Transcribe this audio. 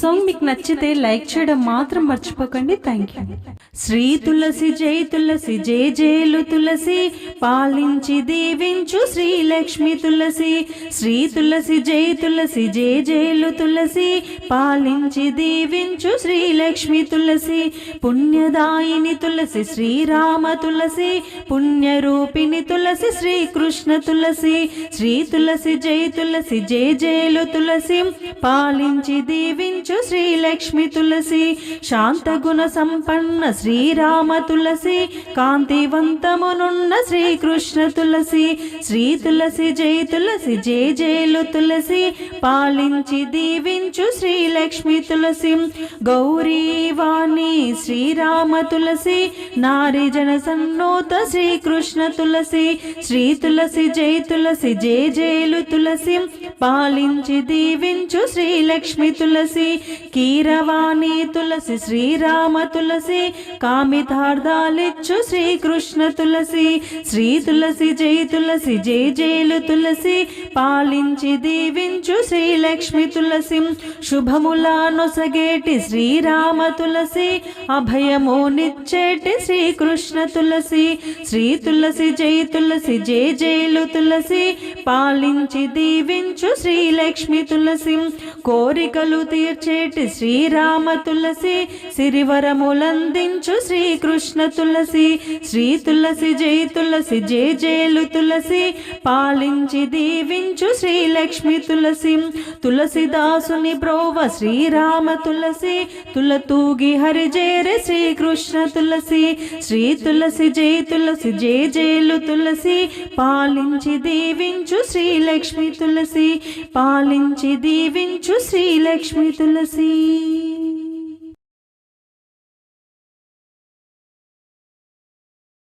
Song మీకు నచ్చితే like చేయడం మాత్రం మర్చిపోకండి. థ్యాంక్ యూ శ్రీ తులసి జై తులసి జై జేలు తులసి పాలించి దీవించు శ్రీ లక్ష్మి తులసి. శ్రీ తులసి జై తులసి జై జేలు తులసి పాలించి దీవించు శ్రీ లక్ష్మి తులసి. పుణ్యదాయిని తులసి శ్రీరామ తులసి. పుణ్యరూపిణి తులసి శ్రీకృష్ణ తులసి. శ్రీ తులసి జై తులసి జై జేలు తులసి. పాలించి దీవించు శ్రీలక్ష్మి తులసి. శాంతగుణ సంపన్న శ్రీరామ తులసి. కాంతివంతమునున్న శ్రీకృష్ణ తులసి. శ్రీ తులసి జై తులసి జై జేలు తులసి. పాలించి దీవించు శ్రీలక్ష్మి తులసి. గౌరీవాణి శ్రీరామ తులసి. నారిజన సన్నోత శ్రీకృష్ణ తులసి. శ్రీ తులసి జై తులసి జై జేలు తులసి. పాలించి దీవించు శ్రీలక్ష్మి తులసి కీరవాణి తులసి శ్రీరామ తులసి కామితార్థాలిచ్చు శ్రీకృష్ణ తులసి శ్రీ తులసి జై తులసి జై జైలు తులసి పాలించి దీవించు శ్రీలక్ష్మి తులసి శుభముల నొసగేటి శ్రీరామ తులసి అభయము నిచ్చేటి శ్రీకృష్ణ తులసి శ్రీ తులసి జై తులసి జై జైలు తులసి పాలించి దీవించు శ్రీ శ్రీలక్ష్మి తులసి. కోరికలు తీర్చేటి శ్రీరామ తులసి. సిరివరములందించు శ్రీకృష్ణ తులసి. శ్రీ తులసి జై తులసి జై జేలు తులసి. పాలించి దీవించు శ్రీలక్ష్మి తులసి. తులసిదాసుని ప్రోవ శ్రీరామ తులసి. తులతూగి హరిజేరే శ్రీకృష్ణ తులసి. శ్రీ తులసి జై తులసి జై జేలు తులసి. పాలించి దీవించు శ్రీలక్ష్మి తులసి. పాలించి దీవించు శ్రీ లక్ష్మి తులసి.